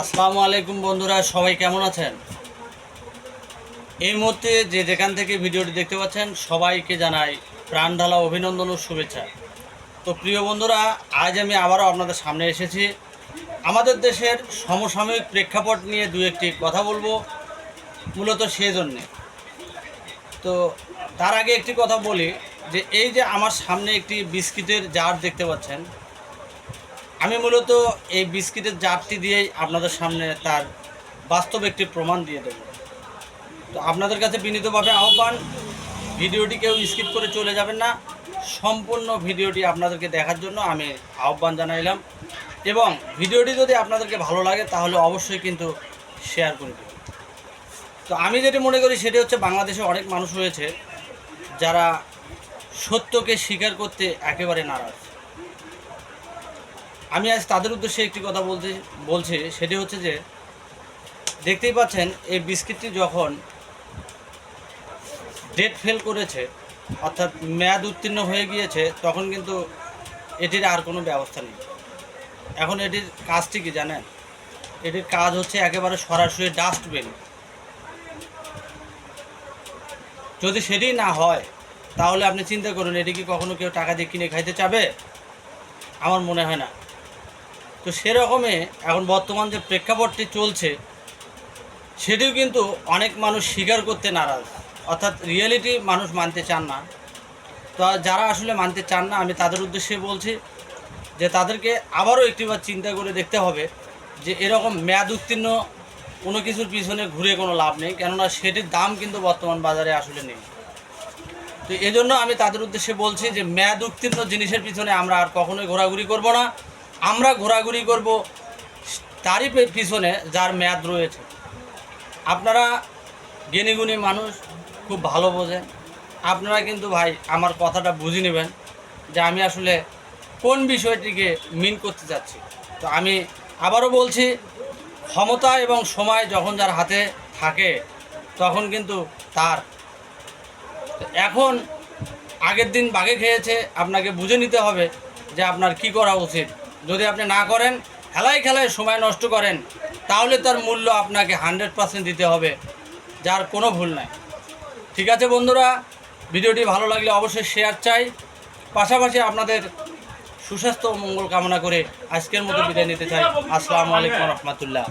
আসসালামু আলাইকুম বন্ধুরা, সবাই কেমন আছেন? এই মুহূর্তে যে যেখান থেকে ভিডিওটি দেখতে পাচ্ছেন, সবাইকে জানাই প্রাণ ঢালা অভিনন্দন ও শুভেচ্ছা। তো প্রিয় বন্ধুরা, আজ আমি আবারও আপনাদের সামনে এসেছি। আমাদের দেশের সমসাময়িক প্রেক্ষাপট নিয়ে দু একটি কথা বলব, মূলত সেই জন্যে তো তার আগে একটি কথা বলি, যে এই যে আমার সামনে একটি বিস্কিটের জার দেখতে পাচ্ছেন আমি মূলত এই বিস্কিটের জারটি দিয়েই আপনাদের সামনে তার বাস্তব একটি প্রমাণ দিয়ে দেব। তো আপনাদের কাছে বিনীতভাবে আহ্বান, ভিডিওটি কেউ স্কিপ করে চলে যাবেন না। সম্পূর্ণ ভিডিওটি আপনাদেরকে দেখার জন্য আমি আহ্বান জানাইলাম এবং ভিডিওটি যদি আপনাদেরকে ভালো লাগে তাহলে অবশ্যই কিন্তু শেয়ার করে দেবেন তো আমি যেটি মনে করি সেটি হচ্ছে বাংলাদেশে অনেক মানুষ রয়েছে যারা সত্যকে স্বীকার করতে একেবারে নারাজ। আমি আজ তাদের উদ্দেশ্যে একটি কথা বলতে, বলছি, সেটি হচ্ছে যে, দেখতেই পাচ্ছেন, এই বিস্কিটটি যখন ডেট ফেল করেছে, অর্থাৎ মেয়াদ উত্তীর্ণ হয়ে গিয়েছে, তখন কিন্তু এটির আর কোনো ব্যবস্থা নেই। এখন এটির কাজটি কি জানেন? এটির কাজ হচ্ছে একেবারে সরাসরি ডাস্টবিন যদি সেটি না হয়, তাহলে আপনি চিন্তা করুন, এটি কি কখনো কেউ টাকা দিয়ে কিনে খাইতে চাবে? আমার মনে হয় না। তো সেরকমই এখন বর্তমান যে প্রেক্ষাপটটি চলছে, সেটিও কিন্তু অনেক মানুষ স্বীকার করতে নারাজ। অর্থাৎ রিয়েলিটি মানুষ মানতে চান না। তো যারা আসলে মানতে চান না, আমি তাদের উদ্দেশ্যে বলছি যে তাদেরকে আবারও একটিবার চিন্তা করে দেখতে হবে যে এরকম মেয়াদ উত্তীর্ণ কোনো কিছুর পিছনে ঘুরে কোনো লাভ নেই, কেননা সেটির দাম কিন্তু বর্তমান বাজারে আসলে নেই। তো এজন্য আমি তাদের উদ্দেশ্যে বলছি যে মেয়াদ উত্তীর্ণ জিনিসের পিছনে আমরা আর কখনোই ঘোরাঘুরি করব না। আমরা ঘোরাঘুরি করব তারই পিছনে যার মেয়াদ রয়েছে। আপনারা জ্ঞানীগুণী মানুষ, খুব ভালো বোঝেন। আপনারা কিন্তু ভাই আমার কথাটা বুঝে নেবেন যে আমি আসলে কোন বিষয়টিকে মিন করতে চাচ্ছি। তো আমি আবারও বলছি, ক্ষমতা এবং সময় যখন যার হাতে থাকে, তখন কিন্তু তার। এখন আগের দিন বাগে খেয়েছে, আপনাকে বুঝে নিতে হবে যে আপনার কি করা উচিত। যদি আপনি না করেন, খেলায় খেলায় সময় নষ্ট করেন, তাহলে তার মূল্য আপনাকে হান্ড্রেড পার্সেন্ট দিতে হবে। যার কোনো ভুল নাই। ঠিক আছে বন্ধুরা, ভিডিওটি ভালো লাগলে অবশ্যই শেয়ার চাই। পাশাপাশি আপনাদের সুস্বাস্থ্য মঙ্গল কামনা করে আজকের মতো বিদায় নিতে চাই। আসসালামু আলাইকুম রহমতুল্লাহ।